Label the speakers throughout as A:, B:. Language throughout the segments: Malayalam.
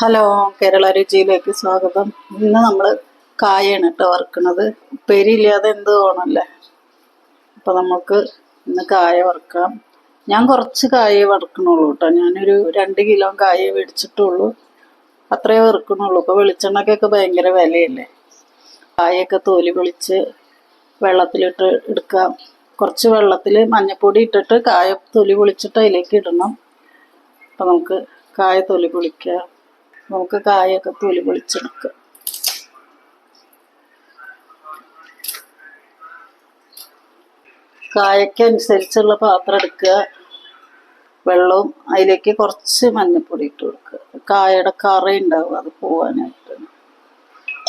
A: ഹലോ കേരള രുചിയിലേക്ക് സ്വാഗതം. ഇന്ന് നമ്മൾ കായാണ് കേട്ടോ വറുക്കണത്. ഉപ്പേരിയില്ലാതെ എന്ത് ഓണല്ലേ അപ്പം നമുക്ക് ഇന്ന് കായ വറുക്കാം. ഞാൻ കുറച്ച് കായ വറുക്കണുള്ളൂ കേട്ടോ ഞാനൊരു രണ്ട് കിലോ കായ മേടിച്ചിട്ടുള്ളൂ അത്രേ വറുക്കണുള്ളൂ. ഇപ്പോൾ വെളിച്ചെണ്ണയ്ക്കൊക്കെ ഭയങ്കര വിലയല്ലേ? കായൊക്കെ തോലി പൊളിച്ച് വെള്ളത്തിലിട്ട് എടുക്കാം. കുറച്ച് വെള്ളത്തിൽ മഞ്ഞപ്പൊടി ഇട്ടിട്ട് കായ തൊലി പൊളിച്ചിട്ട് അതിലേക്ക് ഇടണം. അപ്പം നമുക്ക് കായ തൊലി പൊളിക്കാം. നമുക്ക് കായൊക്കെ തൊലി പൊളിച്ചെടുക്കാം കായക്ക് അനുസരിച്ചുള്ള പാത്രം എടുക്കുക. വെള്ളവും അതിലേക്ക് കുറച്ച് മഞ്ഞപ്പൊടി ഇട്ട് കൊടുക്കുക. കായയുടെ കറ ഉണ്ടാവും അത് പോവാനായിട്ട്.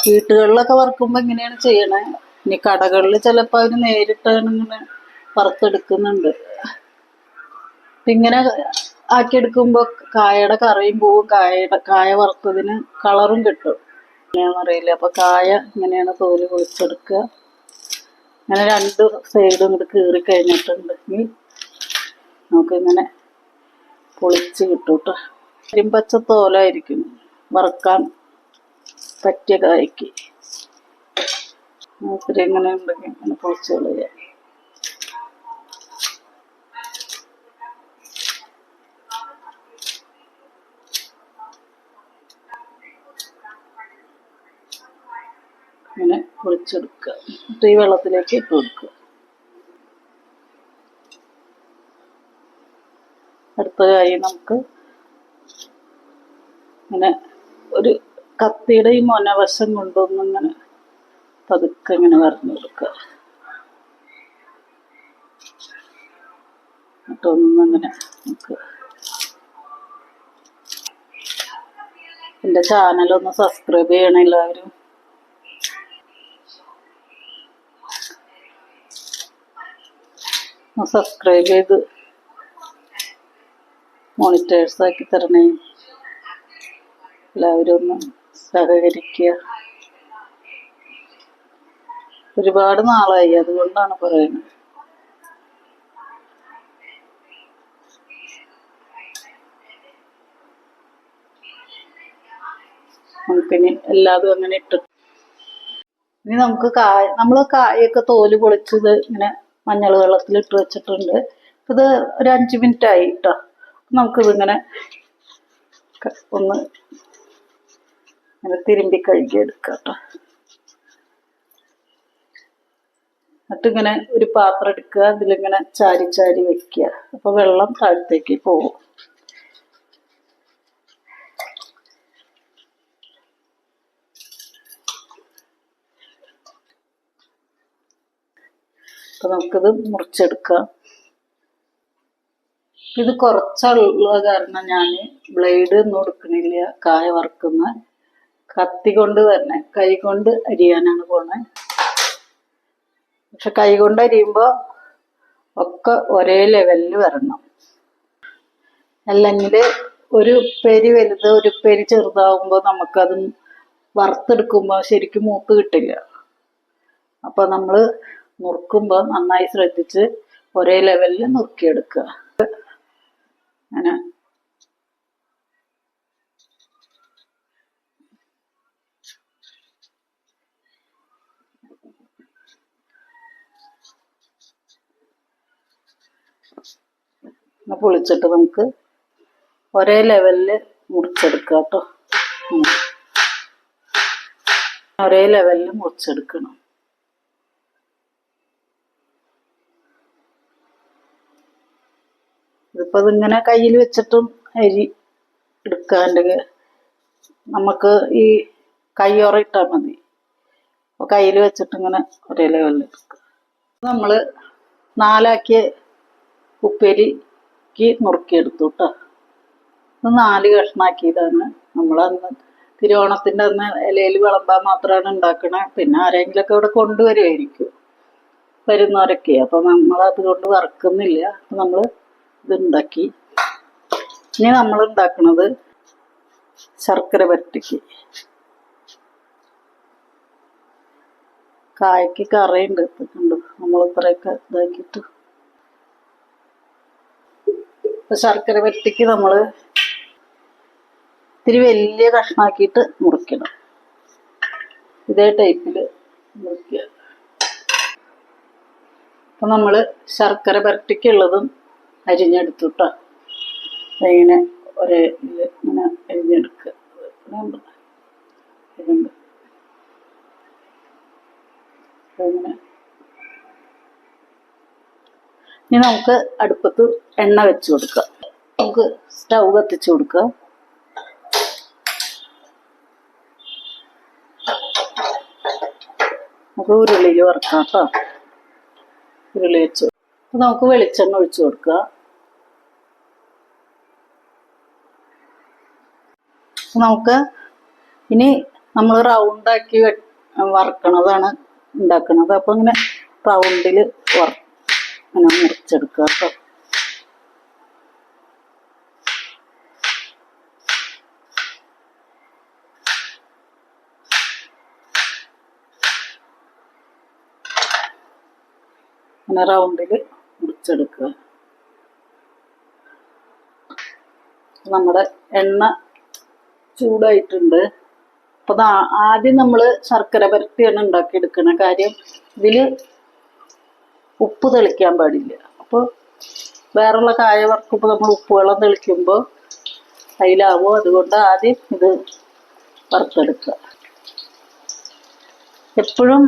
A: വീട്ടുകളിലൊക്കെ വറുക്കുമ്പോൾ എങ്ങനെയാണ് ചെയ്യണേ? ഇനി കടകളിൽ ചിലപ്പോൾ അതിന് നേരിട്ടാണ് ഇങ്ങനെ വറുത്തെടുക്കുന്നുണ്ട്. ഇങ്ങനെ ആക്കിയെടുക്കുമ്പോൾ കായയുടെ കറയും പോവും കായയുടെ കായ വറുത്തതിന് കളറും കിട്ടും. എങ്ങനെയാണെന്ന് അറിയില്ല. അപ്പൊ കായ ഇങ്ങനെയാണ് തോൽ പൊളിച്ചെടുക്കുക. അങ്ങനെ രണ്ട് സൈഡും ഇങ്ങോട്ട് കീറി കഴിഞ്ഞിട്ടുണ്ടെങ്കിൽ നമുക്കിങ്ങനെ പൊളിച്ച് കിട്ടും കേട്ടോ കരിമ്പച്ച തോലായിരിക്കും വറുക്കാൻ പറ്റിയ കായ്ക്ക്. ഇങ്ങനെ ഉണ്ടെങ്കിൽ ഇങ്ങനെ പൊളിച്ച് എന്നിട്ട് ഈ വെള്ളത്തിലേക്ക് ഇട്ട് കൊടുക്കുക. അടുത്തതായി നമുക്ക് ഇങ്ങനെ ഒരു കത്തിയുടെ ഈ മൊനവശം കൊണ്ടൊന്ന് ഇങ്ങനെ പതുക്കെ ഇങ്ങനെ വരഞ്ഞു കൊടുക്കുക. എന്നിട്ടൊന്നിങ്ങനെ നമുക്ക് എന്റെ ചാനലൊന്ന് സബ്സ്ക്രൈബ് ചെയ്യണം എല്ലാവരും. സബ്സ്ക്രൈബ് ചെയ്ത് മോണിറ്റേഴ്സ് ആക്കി തരണേ. എല്ലാവരും ഒന്ന് സഹകരിക്കുക. ഒരുപാട് നാളായി അതുകൊണ്ടാണ് പറയുന്നത്. നമുക്കിനി എല്ലാതും അങ്ങനെ ഇട്ടു ഇനി നമുക്ക് കായ നമ്മൾ കായൊക്കെ തോൽ പൊളിച്ചത് ഇങ്ങനെ മഞ്ഞൾ വെള്ളത്തിൽ ഇട്ട് വെച്ചിട്ടുണ്ട്. ഇത് ഒരു അഞ്ച് മിനിറ്റ് ആയി കേട്ടോ നമുക്കിതിങ്ങനെ ഒന്ന് ഇങ്ങനെ തിരുമ്പി കഴുകി എടുക്കാം കേട്ടോ എന്നിട്ട് ഇങ്ങനെ ഒരു പാത്രം എടുക്കുക. അതിലിങ്ങനെ ചാരി ചാരി വെക്കുക. അപ്പോൾ വെള്ളം താഴത്തേക്ക് പോകും. അപ്പൊ നമുക്കിത് മുറിച്ചെടുക്കാം. ഇത് കുറച്ചുള്ള കാരണം ഞാൻ ബ്ലേഡ് ഒന്നും എടുക്കണില്ല കായ വറുക്കുന്ന. കത്തി കൊണ്ട് തന്നെ കൈ കൊണ്ട് അരിയാനാണ് പോണേ. പക്ഷെ കൈ കൊണ്ട് അരിയുമ്പോൾ ഒക്കെ ഒരേ ലെവലിൽ വരണം. അല്ലെങ്കിൽ ഒരു പെരി വലുത് ഒരു പെരി ചെറുതാവുമ്പോൾ നമുക്കത് വറുത്തെടുക്കുമ്പോൾ ശരിക്കും മൂത്ത് കിട്ടില്ല. അപ്പൊ നമ്മൾ നുറുക്കുമ്പോൾ നന്നായി ശ്രദ്ധിച്ച് ഒരേ ലെവലിൽ നുറുക്കിയെടുക്കുക. അങ്ങനെ. പൊളിച്ചിട്ട് നമുക്ക് ഒരേ ലെവലിൽ മുറിച്ചെടുക്കുക കേട്ടോ ഒരേ ലെവലിൽ മുറിച്ചെടുക്കണം. ഇതിപ്പോ ഇതിങ്ങനെ കയ്യിൽ വെച്ചിട്ടും അരി എടുക്കാണ്ടെങ്കിൽ നമുക്ക് ഈ കയ്യോറ ഇട്ടാൽ മതി. അപ്പൊ കയ്യിൽ വെച്ചിട്ട് ഇങ്ങനെ ഒരേ ലെവലിൽ എടുക്കുക. നമ്മൾ നാലാക്കിയ ഉപ്പേരിക്ക് നുറുക്കിയെടുത്തു കേട്ടോ ഇത് നാല് കഷ്ണാക്കിയതാണ്. നമ്മളന്ന് തിരുവോണത്തിന്റെ അന്ന് ഇലയിൽ വിളമ്പാൻ മാത്രമാണ് ഉണ്ടാക്കണേ പിന്നെ ആരെങ്കിലുമൊക്കെ ഇവിടെ കൊണ്ടുവരുമായിരിക്കും വരുന്നവരൊക്കെ. അപ്പൊ നമ്മൾ അതുകൊണ്ട് വറക്കുന്നില്ല. അപ്പം നമ്മൾ ഇത് ഉണ്ടാക്കി ഇനി നമ്മൾ ഉണ്ടാക്കുന്നത് ശർക്കര പരട്ടിക്ക് കായ്ക്ക് കറയുണ്ട്. കണ്ടു? നമ്മൾ ഇത്രയൊക്കെ ഇതാക്കിയിട്ട്. ഇപ്പൊ ശർക്കര പരട്ടിക്ക് നമ്മൾ ഇത്തിരി വലിയ കഷ്ണാക്കിയിട്ട് മുറിക്കണം. ഇതേ ടൈപ്പിൽ മുറിക്കുക. അപ്പം നമ്മൾ ശർക്കര പുരട്ടിക്കുള്ളതും അരിഞ്ഞെടുത്തു കേട്ടോ ഇങ്ങനെ ഒരേ ഇത് ഇങ്ങനെ അരിഞ്ഞെടുക്കുക. ഇനി നമുക്ക് അടുപ്പത്ത് എണ്ണ വെച്ച് കൊടുക്കുക. നമുക്ക് സ്റ്റൗ കത്തിച്ച് കൊടുക്കുക. നമുക്ക് ഉരുളിയിൽ വറുക്കാം കേട്ടോ. ഉരുളി വെച്ച് നമുക്ക് വെളിച്ചെണ്ണ ഒഴിച്ചു കൊടുക്കുക. നമുക്ക് ഇനി നമ്മൾ റൗണ്ട് ആക്കി വറക്കണതാണ് ഉണ്ടാക്കണത്. അപ്പൊ ഇങ്ങനെ റൗണ്ടിൽ വറ ഇങ്ങനെ മുറിച്ചെടുക്കുക കേട്ടോ. ഇങ്ങനെ റൗണ്ടിൽ മുറിച്ചെടുക്കുക. നമ്മുടെ എണ്ണ ചൂടായിട്ടുണ്ട്. അപ്പൊ ആദ്യം നമ്മൾ ശർക്കര പരത്തിയാണ് ഉണ്ടാക്കിയെടുക്കണ കാര്യം. ഇതിൽ ഉപ്പ് തെളിക്കാൻ പാടില്ല. അപ്പോൾ വേറുള്ള കായ വറക്കുമ്പോൾ നമ്മൾ ഉപ്പ് വെള്ളം തെളിക്കുമ്പോൾ അതിലാവും? അതുകൊണ്ട് ആദ്യം ഇത് വറുത്തെടുക്കുക. എപ്പോഴും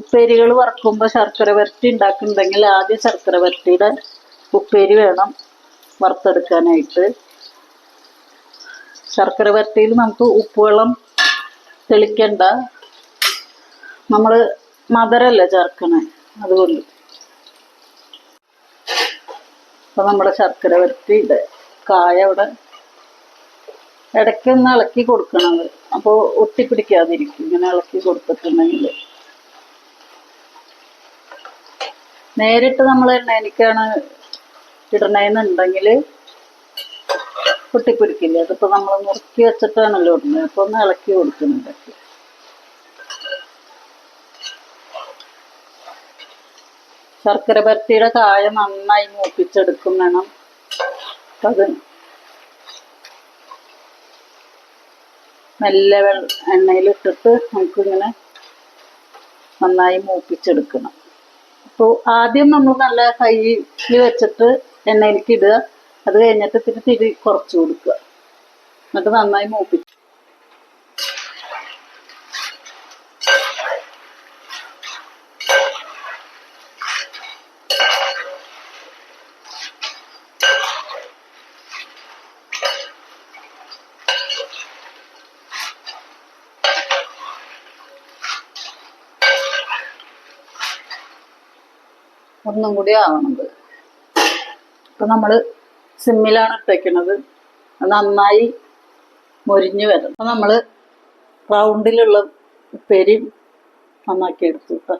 A: ഉപ്പേരികൾ വറക്കുമ്പോൾ ശർക്കര വരട്ടി ഉണ്ടാക്കുന്നുണ്ടെങ്കിൽ ആദ്യം ശർക്കര വരട്ടിയുടെ ഉപ്പേരി വേണം വറുത്തെടുക്കാനായിട്ട്. ശർക്കര വരട്ടിയിൽ നമുക്ക് ഉപ്പുവെള്ളം തെളിക്കണ്ട. നമ്മൾ മധുരല്ല ചേർക്കണേ? അതുകൊണ്ട്. അപ്പൊ നമ്മുടെ ശർക്കര വരട്ടിയുടെ കായ അവിടെ ഇടയ്ക്കൊന്ന് ഇളക്കി കൊടുക്കണത് അപ്പോൾ ഒട്ടിപ്പിടിക്കാതിരിക്കും ഇങ്ങനെ ഇളക്കി കൊടുത്തിട്ടുണ്ടെങ്കിൽ. നേരിട്ട് നമ്മൾ എണ്ണ എനിക്കാണ് ഇടണേന്നുണ്ടെങ്കിൽ പൊട്ടിപ്പിടിക്കില്ല അതിപ്പോൾ നമ്മൾ മുറുക്കി വെച്ചിട്ടാണല്ലോ ഇടുന്നത്. അപ്പൊ ഒന്ന് ഇളക്കി കൊടുക്കുന്നുണ്ട് ശർക്കര പരത്തിയുടെ കായ നന്നായി മൂപ്പിച്ചെടുക്കും വേണം. അത് മെല്ലെ വെള്ള എണ്ണയിലിട്ടിട്ട് നമുക്കിങ്ങനെ നന്നായി മൂപ്പിച്ചെടുക്കണം. അപ്പോൾ ആദ്യം നമ്മൾ നല്ല കയ്യിൽ വെച്ചിട്ട് എണ്ണയിലേക്ക് ഇടുക. അത് കഴിഞ്ഞിട്ട് ഇത്തിരി തിരി കുറച്ച് കൊടുക്കുക. എന്നിട്ട് നന്നായി മൂപ്പിക്കും ഒന്നും കൂടി ആവണത്. അപ്പൊ നമ്മൾ സിമ്മിലാണ് ഇട്ടേക്കണത്. നന്നായി മൊരിഞ്ഞു വരും അപ്പൊ നമ്മൾ റൗണ്ടിലുള്ള ഉപ്പേരി നന്നാക്കി എടുത്തു കേട്ടോ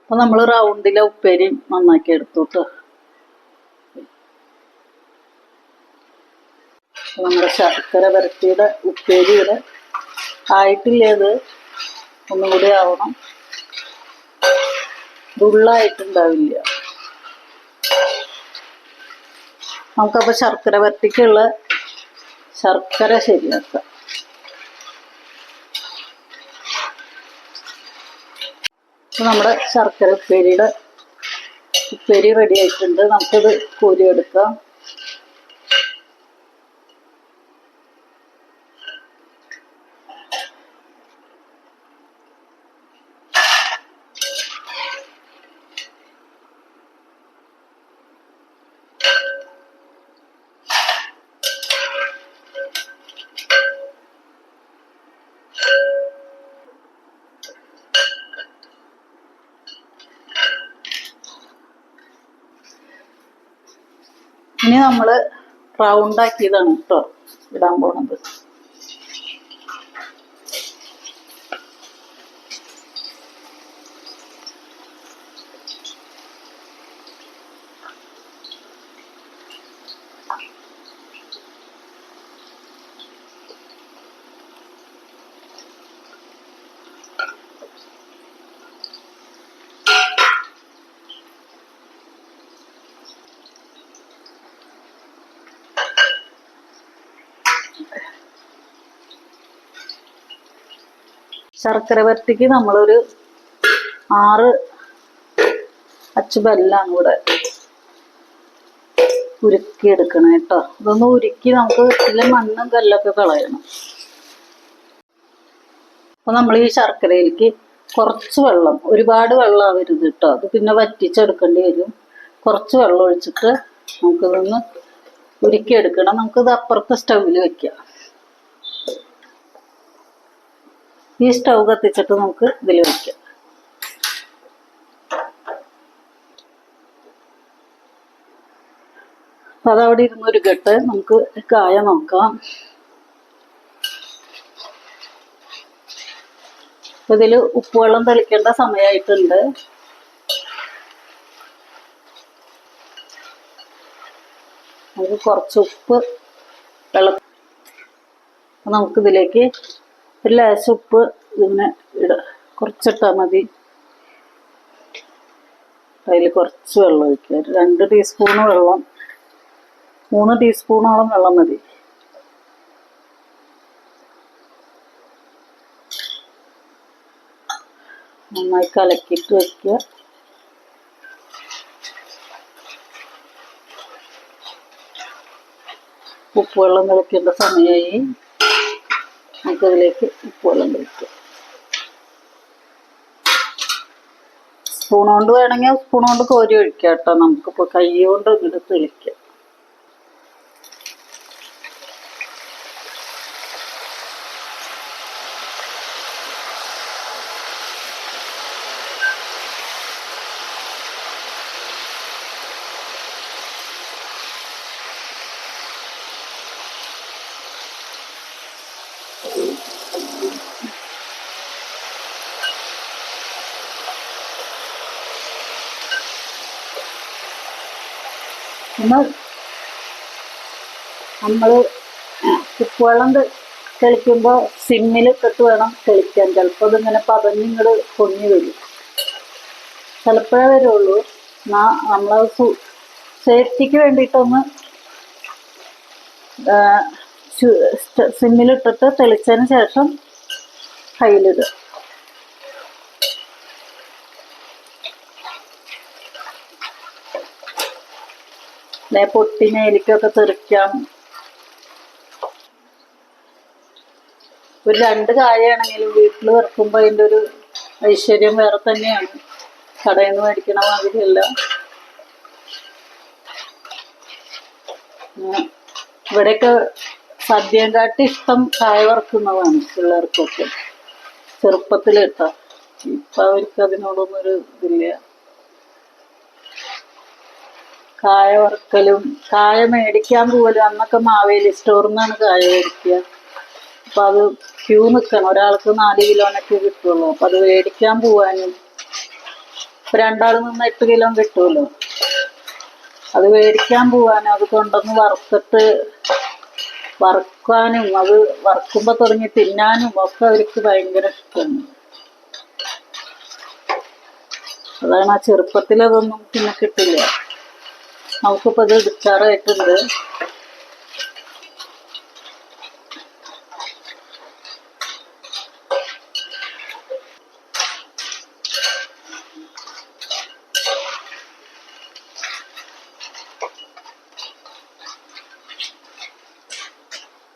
A: അപ്പൊ നമ്മൾ റൗണ്ടിലെ ഉപ്പേരി നന്നാക്കി എടുത്തു കേട്ടോ നമ്മുടെ ശർക്കര വരട്ടിയുടെ ഉപ്പേരി ഇവിടെ ആയിട്ടില്ലേത് ഒന്നും കൂടി ആവണം. ദുള്ളായിട്ടുണ്ടാവില്ല. നമുക്കപ്പോൾ ശർക്കര വരട്ടിക്കുള്ള ശർക്കര ശരിയാക്കാം. ഇപ്പൊ നമ്മുടെ ശർക്കര ഉപ്പേരിയുടെ ഉപ്പേരി റെഡി ആയിട്ടുണ്ട്. നമുക്കത് കോരിയെടുക്കാം. ഇനി നമ്മൾ റൗണ്ട് ആക്കിയതാണ് കേട്ടോ ഇടാൻ പോണത്. ശർക്കര വരട്ടിക്ക് നമ്മളൊരു ആറ് അച്ച് ബെല്ലാണ് ഇവിടെ ഉരുക്കി എടുക്കണം കേട്ടോ ഇതൊന്ന് ഉരുക്കി നമുക്ക് ഇതിലെ മണ്ണും കല്ലൊക്കെ കളയണം. അപ്പൊ നമ്മൾ ഈ ശർക്കരയിലേക്ക് കുറച്ച് വെള്ളം ഒരുപാട് വെള്ളം ആവരുത് കേട്ടോ അത് പിന്നെ വറ്റിച്ചെടുക്കേണ്ടി വരും. കുറച്ച് വെള്ളം ഒഴിച്ചിട്ട് നമുക്കിതൊന്ന് ഉരുക്കിയെടുക്കണം. നമുക്കിത് അപ്പുറത്തെ സ്റ്റൗവിൽ വെക്കാം. ഈ സ്റ്റൗ കത്തിച്ചിട്ട് നമുക്ക് ഇതിൽ വയ്ക്കാം അപ്പൊ അതവിടെ ഇരുന്നൊരു കെട്ട് നമുക്ക് കായ നോക്കാം. ഇതിൽ ഉപ്പുവെള്ളം തെളിക്കേണ്ട സമയമായിട്ടുണ്ട് നമുക്ക് കുറച്ച് ഉപ്പ് വെള്ളം. നമുക്കിതിലേക്ക് ഒരു ലേശം ഉപ്പ് ഇതിന് ഇട കുറച്ചിട്ടാൽ മതി. അതിൽ കുറച്ച് വെള്ളം ഒഴിക്കുക. രണ്ട് ടീസ്പൂൺ വെള്ളം മൂന്ന് ടീസ്പൂണോളം വെള്ളം മതി. നന്നായി കലക്കിയിട്ട് വെക്കുക. ഉപ്പുവെള്ളം തിളക്കേണ്ട സമയമായി നമുക്കതിലേക്ക് ഉപ്പുവെള്ളം തിളക്കുക സ്പൂൺ കൊണ്ട് വേണമെങ്കിൽ സ്പൂൺ കൊണ്ട് കോരി ഒഴിക്കാം കേട്ടോ. നമുക്കിപ്പോൾ കൈ കൊണ്ട് ഇങ്ങോട്ട് തെളിക്കാം. നമ്മൾ നമ്മൾ ഉപ്പുവെള്ളം തെളിക്കുമ്പോൾ സിമ്മിൽ സിമ്മിലിട്ടിട്ട് വേണം തെളിക്കാൻ. ചിലപ്പോൾ അതിങ്ങനെ പതഞ്ഞിങ്ങോട് പൊങ്ങി വരും. ചിലപ്പോഴേ വരുള്ളൂ. എന്നാൽ നമ്മളത് സു സേഫ്റ്റിക്ക് വേണ്ടിയിട്ടൊന്ന് സിമ്മിലിട്ടിട്ട് തെളിച്ചതിന് ശേഷം കയ്യിലിടുക. അല്ലെ പൊട്ടി മേലിക്കൊക്കെ തെറിക്കാം. ഒരു രണ്ട് കായാണെങ്കിലും വീട്ടിൽ വെറുക്കുമ്പോൾ അതിന്റെ ഒരു ഐശ്വര്യം വേറെ തന്നെയാണ്. കടയിൽ നിന്ന് മേടിക്കണ മാതിരിയല്ല. ഇവിടെയൊക്കെ സദ്യം കാട്ടി ഇഷ്ടം കായ വറുക്കുന്നതാണ് പിള്ളേർക്കൊക്കെ. ചെറുപ്പത്തിൽ കേട്ടോ. ഇപ്പൊ അവർക്ക് അതിനോടൊന്നും ഒരു ഇതില്ല. കായ വറുക്കലും കായ മേടിക്കാൻ പോലും അന്നൊക്കെ മാവേലി സ്റ്റോറിൽ നിന്നാണ് കായ മേടിക്കുക. അപ്പൊ അത് ക്യൂ നിൽക്കണം ഒരാൾക്ക് നാല് കിലോനൊക്കെ കിട്ടുള്ളൂ. അപ്പൊ അത് മേടിക്കാൻ പോവാനും രണ്ടാൾ നിന്ന് എട്ട് കിലോ കിട്ടുമല്ലോ അത് മേടിക്കാൻ പോവാനും അത് കൊണ്ടുവന്ന് വറുത്തിട്ട് വറുക്കാനും അത് വറുക്കുമ്പോ തുടങ്ങി തിന്നാനും ഒക്കെ അവർക്ക് ഭയങ്കര ഇഷ്ടമാണ് അതാണ് ആ ചെറുപ്പത്തിൽ അതൊന്നും പിന്നെ കിട്ടില്ല. നമുക്കിപ്പോ ഇത് എടുക്കാറായിട്ടുണ്ട്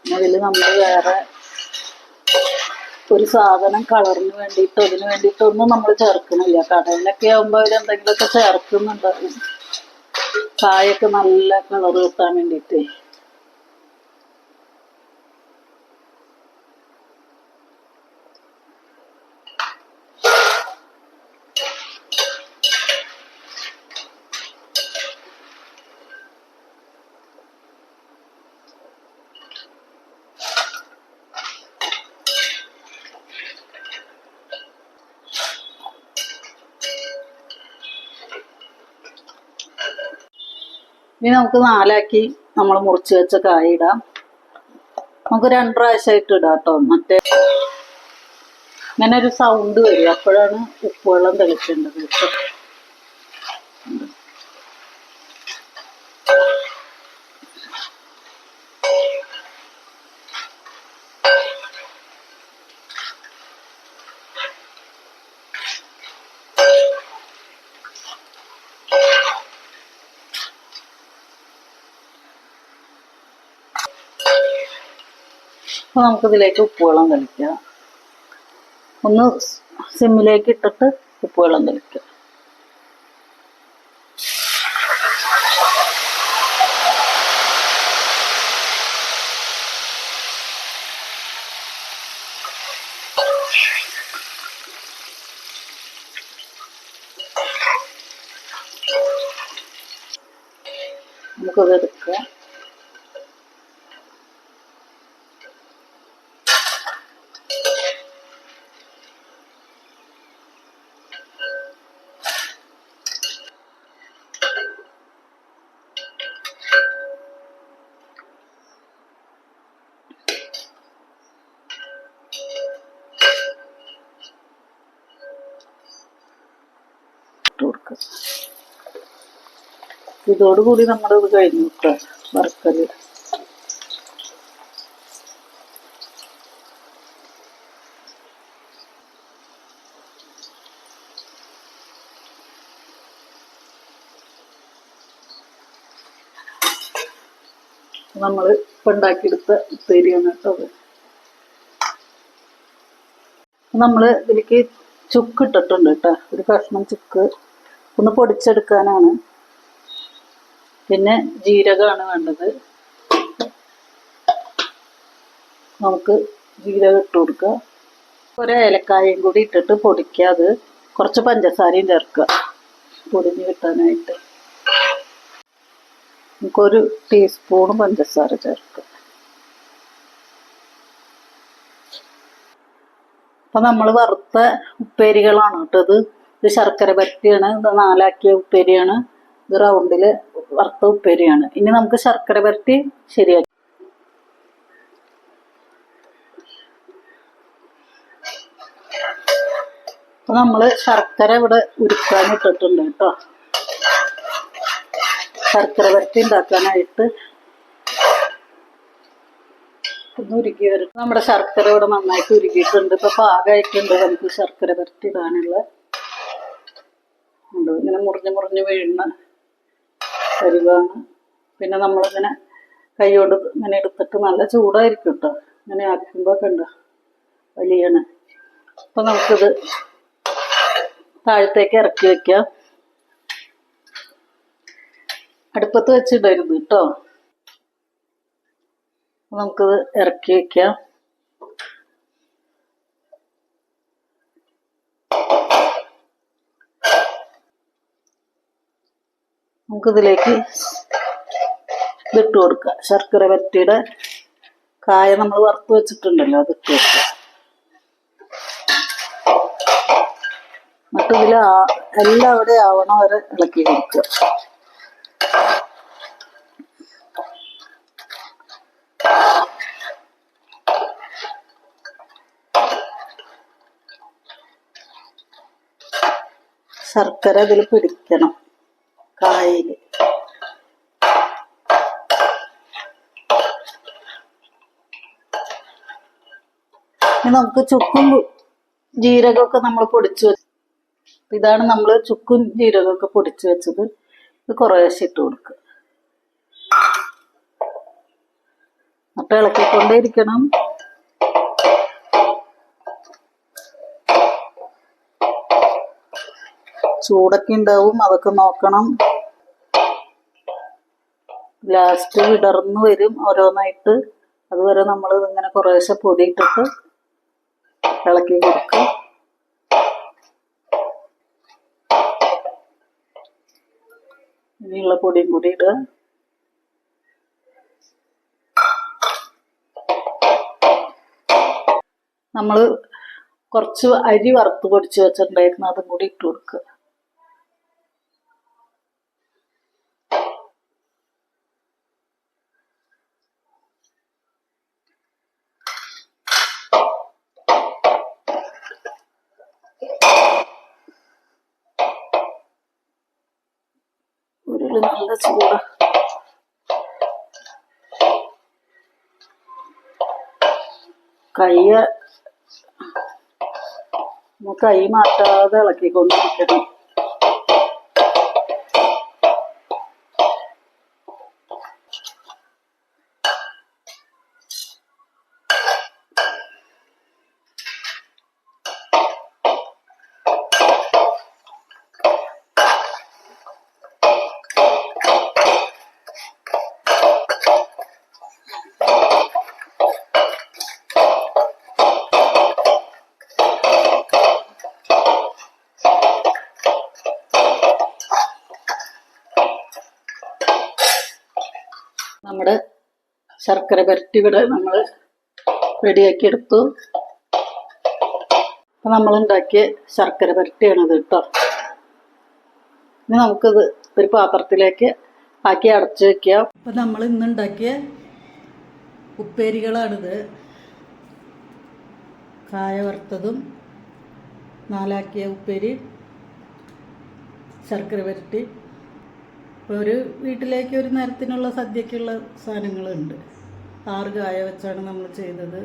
A: അതിൽ നമ്മൾ വേറെ ഒരു സാധനം കളറിന് വേണ്ടിയിട്ടോ അതിന് വേണ്ടിയിട്ടോ ഒന്നും നമ്മൾ ചേർക്കുന്നില്ല കടയിലൊക്കെ ആകുമ്പോൾ അവർ എന്തെങ്കിലുമൊക്കെ ചേർക്കുന്നുണ്ടാവും കായൊക്കെ നല്ല കളർ കിട്ടാൻ വേണ്ടിയിട്ട്. ഇനി നമുക്ക് നാലാക്കി നമ്മൾ മുറിച്ച് വെച്ച കായ ഇടാം നമുക്ക് രണ്ട് ഇടാം കേട്ടോ. മറ്റേ ഇങ്ങനെ ഒരു സൗണ്ട് വരും. അപ്പോഴാണ് ഉപ്പുവെള്ളം തെളിക്കേണ്ടത്. കേട്ടോ അപ്പോൾ നമുക്കിതിലേക്ക് ഉപ്പുവെള്ളം തളിക്കുക. ഒന്ന് സിമ്മിലേക്ക് ഇട്ടിട്ട് ഉപ്പുവെള്ളം തളിക്കുക. നമുക്കത് എടുക്കാം ഇട്ട് കൊടുക്കുക ഇതോടുകൂടി നമ്മൾ ഇത് കഴിഞ്ഞു കേട്ടോ വറുക്കൽ. നമ്മൾ ഇപ്പം ഉണ്ടാക്കിയെടുത്ത ഉപ്പേരിയാണ് കേട്ടോ നമ്മൾ ഇതിലേക്ക് ചുക്ക് ഇട്ടിട്ടുണ്ട് കേട്ടോ ഒരു കഷ്ണം ചുക്ക്. ഒന്ന് പൊടിച്ചെടുക്കാനാണ്. പിന്നെ ജീരകമാണ് വേണ്ടത്. നമുക്ക് ജീരകം ഇട്ട് കൊടുക്കുക ഒരു ഏലക്കായയും കൂടി ഇട്ടിട്ട് പൊടിക്കുക. അത് കുറച്ച് പഞ്ചസാരയും ചേർക്കുക. പൊടിഞ്ഞ് കിട്ടാനായിട്ട്. നമുക്കൊരു ടീസ്പൂൺ പഞ്ചസാര ചേർക്കുക അപ്പം നമ്മൾ വറുത്ത ഉപ്പേരികളാണ് കേട്ടോ ഇത്. ഇത് ശർക്കര പരത്തിയാണ്. ഇത് നാലാക്കിയ ഉപ്പേരിയാണ്. ഇത് റൗണ്ടിൽ വറുത്ത ഉപ്പേരിയാണ് ഇനി നമുക്ക് ശർക്കര പരത്തി ശരിയാക്കി. അപ്പൊ നമ്മൾ ശർക്കര ഇവിടെ ഉരുക്കാൻ ഇട്ടിട്ടുണ്ട് കേട്ടോ. ശർക്കര പരത്തി ഉണ്ടാക്കാനായിട്ട് ഒന്ന് ഉരുക്കി വരും നമ്മുടെ ശർക്കര ഇവിടെ നന്നായിട്ട് ഉരുക്കിയിട്ടുണ്ട്. ഇപ്പൊ പാകമായിട്ടുണ്ട് നമുക്ക് ശർക്കര പരത്തി ഇടാനുള്ള. ഇങ്ങനെ മുറിഞ്ഞ് മുറിഞ്ഞ് വീഴുന്ന പരിവാണ് പിന്നെ നമ്മളിങ്ങനെ കൈയോട് ഇങ്ങനെ എടുത്തിട്ട് നല്ല ചൂടായിരിക്കും കേട്ടോ ഇങ്ങനെ ആക്കുമ്പോൾ കണ്ട വലിയാണ്. അപ്പം നമുക്കിത് താഴത്തേക്ക് ഇറക്കി വെക്കാം. അടുപ്പത്ത് വെച്ചിടരുത് കേട്ടോ നമുക്കിത് ഇറക്കി വെക്കാം. നമുക്കിതിലേക്ക് ഇതിട്ട് കൊടുക്കുക ശർക്കര വെറ്റിയുടെ കായ നമ്മൾ വറുത്ത് വെച്ചിട്ടുണ്ടല്ലോ അത് ഇട്ട് വെക്കുക എന്നിട്ട് ഇതിൽ എല്ലാം അവിടെ ആവണം വരെ ഇളക്കി കൊടുക്കുക. ശർക്കര ഇതിൽ പിടിക്കണം. കായയിൽ ഇനി നമുക്ക് ചുക്കും ജീരകമൊക്കെ നമ്മൾ പൊടിച്ചു വെച്ചു ഇതാണ് നമ്മൾ ചുക്കും ജീരകമൊക്കെ പൊടിച്ചു വെച്ചത്. ഇത് കുറേശ്ശെ ഇട്ട് കൊടുക്കുക എന്നിട്ട് ഇളക്കിക്കൊണ്ടേ ഇരിക്കണം ചൂടൊക്കെ ഉണ്ടാവും അതൊക്കെ നോക്കണം. ലാസ്റ്റ് വിടർന്നു വരും ഓരോന്നായിട്ട്. അതുവരെ നമ്മൾ ഇങ്ങനെ കുറേശ്ശെ പൊടി ഇട്ടിട്ട് ഇളക്കി കൊടുക്കുക. ഇനിയുള്ള പൊടിയും കൂടി ഇടുക. നമ്മൾ കുറച്ച് അരി വറുത്ത് പൊടിച്ച് വെച്ചിട്ടുണ്ടായിരുന്നു അതും കൂടി ഇട്ട് കൊടുക്കുക. ചൂട് കയ്യ കൈ മാറ്റാതെ ഇളക്കിക്കൊണ്ടിരിക്കണം. നമ്മുടെ ശർക്കര പുരട്ടി ഇവിടെ നമ്മൾ റെഡിയാക്കി എടുത്തു അപ്പം നമ്മൾ ഉണ്ടാക്കിയ ശർക്കര പരട്ടിയാണിത് കേട്ടോ ഇനി നമുക്കിത് ഒരു പാത്രത്തിലേക്ക് ആക്കി അടച്ചു വെക്കാം അപ്പം നമ്മൾ ഇന്നുണ്ടാക്കിയ ഉപ്പേരികളാണിത്. കായ വറുത്തതും നാലാക്കിയ ഉപ്പേരി ശർക്കര ഇപ്പോൾ ഒരു വീട്ടിലേക്ക് ഒരു നേരത്തിനുള്ള സദ്യക്കുള്ള സാധനങ്ങളുണ്ട്. ആറ് കായ വെച്ചാണ് നമ്മൾ ചെയ്തത്.